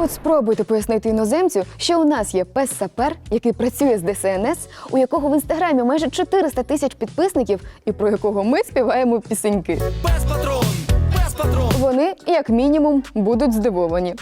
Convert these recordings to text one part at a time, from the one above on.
От спробуйте пояснити іноземцю, що у нас є пес сапер, який працює з ДСНС, у якого в інстаграмі майже 400 тисяч підписників, і про якого ми співаємо пісеньки. Пес патрон, пес патрон. Вони, як мінімум, будуть здивовані.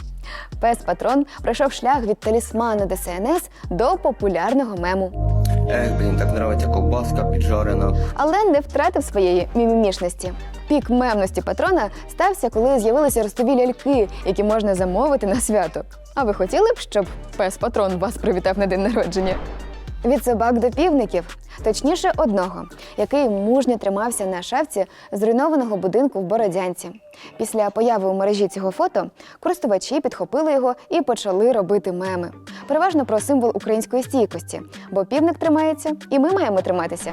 Пес патрон пройшов шлях від талісмана ДСНС до популярного мему, Ех, блін, так нравиться ковбаска піджарена. але не втратив своєї мімімішності. Пік мемності патрона стався, коли з'явилися ростові ляльки, які можна замовити на свято. А ви хотіли б, щоб пес патрон вас привітав на день народження? Від собак до півників, точніше, одного, який мужньо тримався на шафці зруйнованого будинку в Бородянці. Після появи у мережі цього фото користувачі підхопили його і почали робити меми. Переважно про символ української стійкості, бо півник тримається, і ми маємо триматися.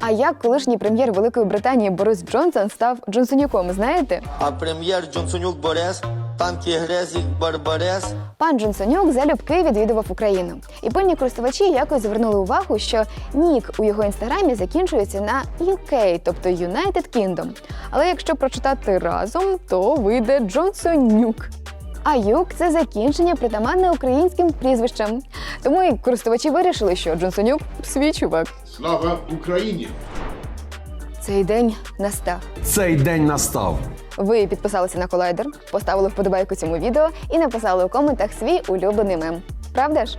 А як колишній прем'єр Великої Британії Борис Джонсон став Джонсонюком, знаєте? А прем'єр Джонсонюк Борис, танки Грезік Барбарес. Пан Джонсонюк залюбки відвідував Україну, і пильні користувачі якось звернули увагу, що нік у його інстаграмі закінчується на UK, тобто United Kingdom. Але якщо прочитати разом, то вийде Джонсонюк. А юк це закінчення притаманне українським прізвищам. Тому і користувачі вирішили, що Джонсонюк свій чувак. Слава Україні! Цей день настав. Цей день настав. Ви підписалися на колайдер, поставили вподобайку цьому відео і написали у коментах свій улюблений мем. Правда ж?